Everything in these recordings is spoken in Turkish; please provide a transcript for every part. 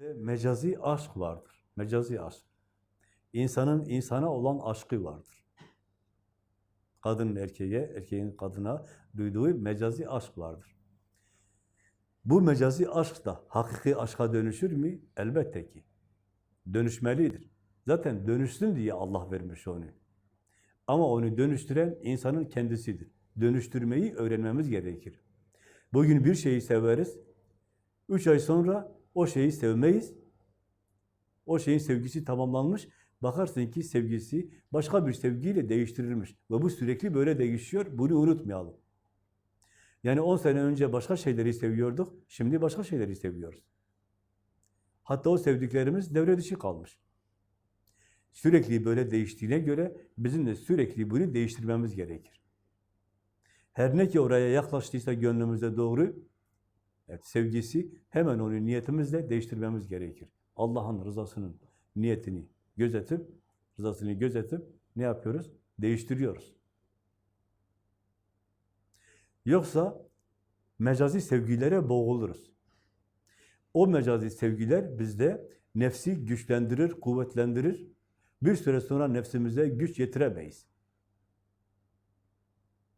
Mecazi aşk vardır. Mecazi aşk. İnsanın insana olan aşkı vardır. Kadının erkeğe, erkeğin kadına duyduğu mecazi aşk vardır. Bu mecazi aşk da hakiki aşka dönüşür mü? Elbette ki. Dönüşmelidir. Zaten dönüşsün diye Allah vermiş onu. Ama onu dönüştüren insanın kendisidir. Dönüştürmeyi öğrenmemiz gerekir. Bugün bir şeyi severiz, üç ay sonra o şeyi sevmeyiz. O şeyin sevgisi tamamlanmış, bakarsın ki sevgisi başka bir sevgiyle değiştirilmiş. Ve bu sürekli böyle değişiyor, bunu unutmayalım. Yani 10 sene önce başka şeyleri seviyorduk, şimdi başka şeyleri seviyoruz. Hatta o sevdiklerimiz devre dışı kalmış. Sürekli böyle değiştiğine göre bizim de sürekli bunu değiştirmemiz gerekir. Her ne ki oraya yaklaştıysa gönlümüze doğru, evet, sevgisi hemen onu niyetimizle değiştirmemiz gerekir. Allah'ın rızasının niyetini gözetip, rızasını gözetip ne yapıyoruz? Değiştiriyoruz. Yoksa mecazi sevgilere boğuluruz. O mecazi sevgiler bizde nefsi güçlendirir, kuvvetlendirir. Bir süre sonra nefsimize güç yetiremeyiz.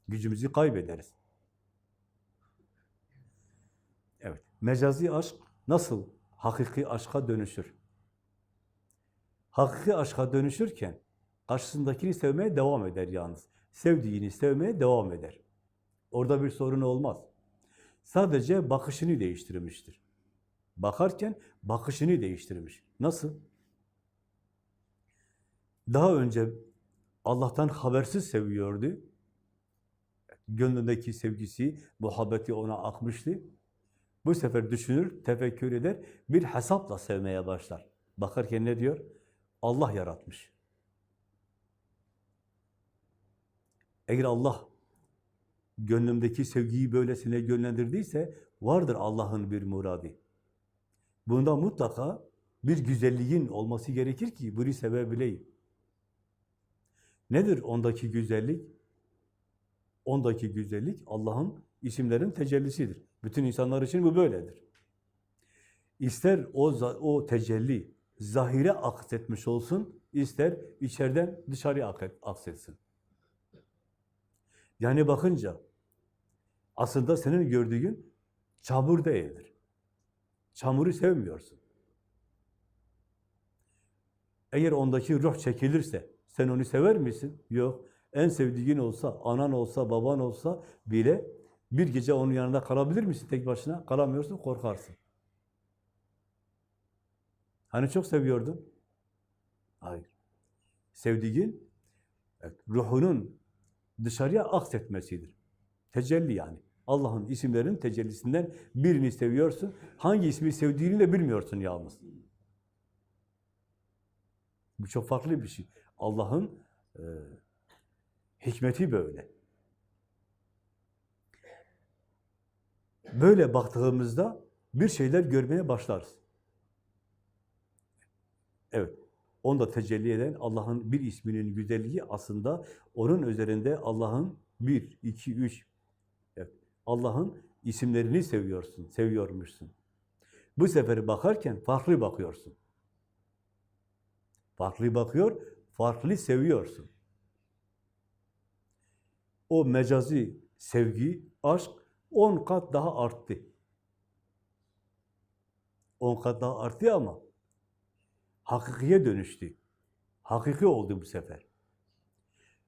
Gücümüzü kaybederiz. Evet, mecazi aşk nasıl hakiki aşka dönüşür? Hakiki aşka dönüşürken karşısındakini sevmeye devam eder yalnız. Sevdiğini sevmeye devam eder. Orada bir sorun olmaz. Sadece bakışını değiştirmiştir. Bakarken bakışını değiştirmiş. Nasıl? Daha önce Allah'tan habersiz seviyordu. Gönlündeki sevgisi, muhabbeti ona akmıştı. Bu sefer düşünür, tefekkür eder, bir hesapla sevmeye başlar. Bakarken ne diyor? Allah yaratmış. Eğer Allah gönlümdeki sevgiyi böylesine yönlendirdiyse vardır Allah'ın bir muradı. Bunda mutlaka bir güzelliğin olması gerekir ki bunu sevebileyim. Nedir ondaki güzellik? Ondaki güzellik Allah'ın isimlerin tecellisidir. Bütün insanlar için bu böyledir. İster o, o tecelli zahire aksetmiş olsun, ister içeriden dışarıya aksetsin. Yani bakınca aslında senin gördüğün çamur değildir. Çamuru sevmiyorsun. Eğer ondaki ruh çekilirse sen onu sever misin? Yok. En sevdiğin olsa, anan olsa, baban olsa bile bir gece onun yanında kalabilir misin tek başına? Kalamıyorsun, korkarsın. Hani çok seviyordun? Hayır. Sevdiğin ruhunun dışarıya aksetmesidir. Tecelli yani. Allah'ın isimlerinin tecellisinden birini seviyorsun. Hangi ismi sevdiğini de bilmiyorsun yalnız. Bu çok farklı bir şey. Allah'ın e, hikmeti böyle. Böyle baktığımızda bir şeyler görmeye başlarız. Evet, onda tecelli eden Allah'ın bir isminin güzelliği aslında onun üzerinde Allah'ın bir, iki, üç, evet, Allah'ın isimlerini seviyorsun, seviyormuşsun. Bu sefer bakarken farklı bakıyorsun. Farklı bakıyor, farklı seviyorsun. O mecazi sevgi, aşk on kat daha arttı. On kat daha arttı ama hakikiye dönüştü. Hakiki oldu bu sefer.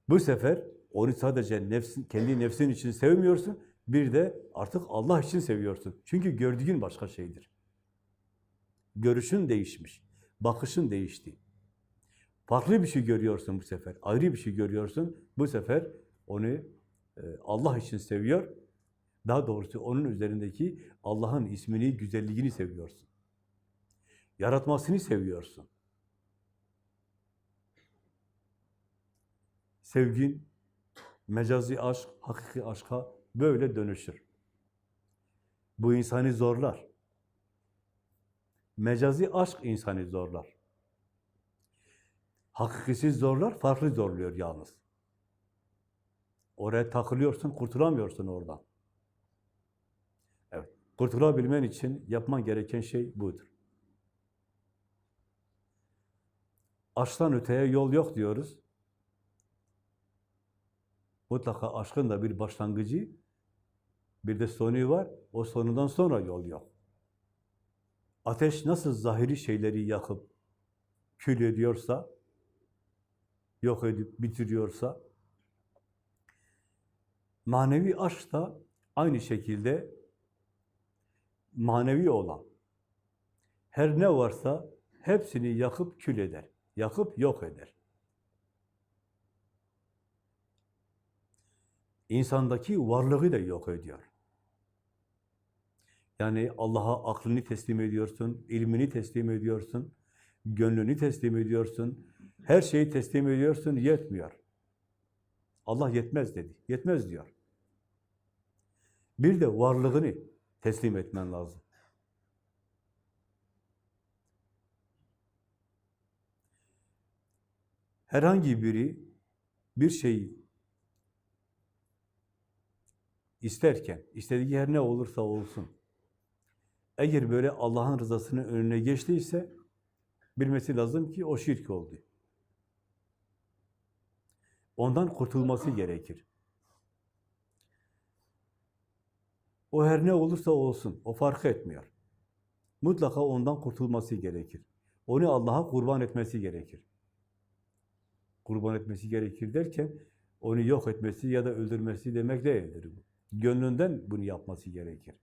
Bu sefer onu sadece nefsin, kendi nefsin için sevmiyorsun, bir de artık Allah için seviyorsun. Çünkü gördüğün başka şeydir. Görüşün değişmiş, bakışın değişti. Farklı bir şey görüyorsun bu sefer, ayrı bir şey görüyorsun. Bu sefer onu e, Allah için seviyor. Daha doğrusu onun üzerindeki Allah'ın ismini, güzelliğini seviyorsun. Yaratmasını seviyorsun. Sevgin, mecazi aşk, hakiki aşka böyle dönüşür. Bu insanı zorlar. Mecazi aşk insanı zorlar. Hakikisi zorlar, farklı zorluyor yalnız. Oraya takılıyorsun, kurtulamıyorsun oradan. Kurtulabilmen için yapman gereken şey budur. Aşktan öteye yol yok diyoruz. Mutlaka aşkın da bir başlangıcı, bir de sonu var. O sonundan sonra yol yok. Ateş nasıl zahiri şeyleri yakıp kül ediyorsa, yok edip bitiriyorsa, manevi aşk da aynı şekilde manevi olan her ne varsa hepsini yakıp kül eder. Yakıp yok eder. İnsandaki varlığı da yok ediyor. Yani Allah'a aklını teslim ediyorsun, ilmini teslim ediyorsun, gönlünü teslim ediyorsun, her şeyi teslim ediyorsun, yetmiyor. Allah yetmez dedi, yetmez diyor. Bir de varlığını teslim etmen lazım. Herhangi biri bir şeyi isterken, istediği her ne olursa olsun, eğer böyle Allah'ın rızasının önüne geçtiyse, bilmesi lazım ki o şirk oldu. Ondan kurtulması gerekir. O her ne olursa olsun, o fark etmiyor. Mutlaka ondan kurtulması gerekir. Onu Allah'a kurban etmesi gerekir. Kurban etmesi gerekir derken, onu yok etmesi ya da öldürmesi demek değildir bu. Gönlünden bunu yapması gerekir.